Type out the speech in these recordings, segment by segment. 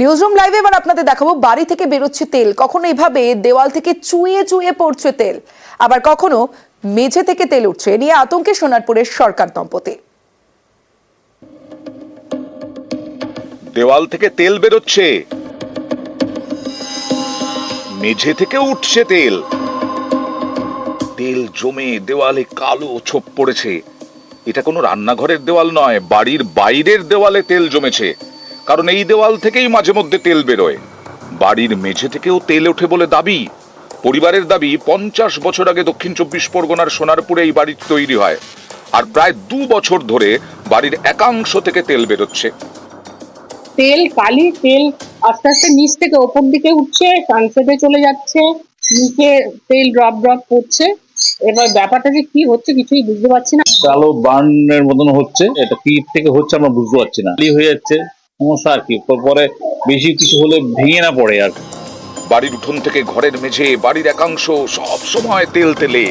Newsroom লাইভে এবার আপনাদের দেখাবো, বাড়ি থেকে বেরোচ্ছে তেল। কখনো এভাবে দেওয়াল থেকে চুইয়ে চুইয়ে পড়ছে তেল। আবার কখনো মেঝে থেকে তেল উঠছে। নিয়ে আতঙ্কে সোনারপুরের সরকার দম্পতি। দেওয়াল থেকে তেল বেরোচ্ছে। মেঝে থেকে উঠছে তেল। তেল জমে দেওয়ালে কালো ছোপ পড়েছে। এটা কোনো রান্নাঘরের দেওয়াল নয়, বাড়ির বাইরের দেওয়ালে তেল জমেছে। কারণ এই দেওয়াল থেকেই মাঝে মধ্যে তেল বেরোয়। বাড়ির মেঝে থেকেও তেল ওঠে বলে দাবি। পরিবারের দাবি পঞ্চাশ বছর আগে দক্ষিণ চব্বিশ পরগনার সোনারপুরে এই বাড়ি তৈরি হয়। আর প্রায় দু বছর ধরে বাড়ির একাংশ থেকে তেল বেরোচ্ছে। তেল কালি তেল আস্তে আস্তে নিচ থেকে ওপর দিকে উঠছে সানসেটে চলে যাচ্ছে নিচে তেল ড্রপ ড্রপ করছে। এবার ব্যাপারটা যে কি হচ্ছে কিছুই বুঝতে পারছি না। কালো বার্নের মতন হচ্ছে এটা কি থেকে হচ্ছে আমরা বুঝতে পারছি না। খালি হয়ে যাচ্ছে সমস্যা আর কি? পরে বেশি কিছু হলে ভেঙে না পড়ে আর। বাড়ির উঠোন থেকে ঘরের মেঝে বাড়ির একাংশ সব সময় তেল তেলে।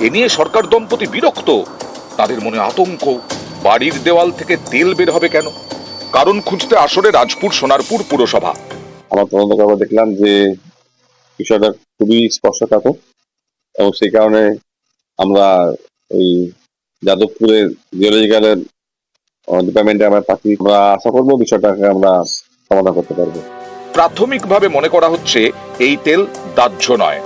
এ নিয়ে সরকার দম্পতি বিরক্ত। তাদের মনে আতঙ্ক বাড়ির দেওয়াল থেকে তেল বের হবে কেন? কারণ খুঁজতে আসরে রাজপুর সোনারপুর পুরসভা। আমরা তদন্ত করে দেখলাম যে বিষয়টা খুবই স্পর্শকাতর এবং সেই কারণে আমরা ওই যাদবপুরের জিওলজিক্যালের ডিপার্টমেন্টে আমরা পাখি, আমরা আশা করব বিষয়টাকে আমরা সমাধান করতে পারব। প্রাথমিকভাবে মনে করা হচ্ছে এই তেল দাহ্য নয়।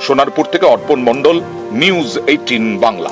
সোনারপুর থেকে অর্পণ মণ্ডল, নিউজ এইটিন বাংলা।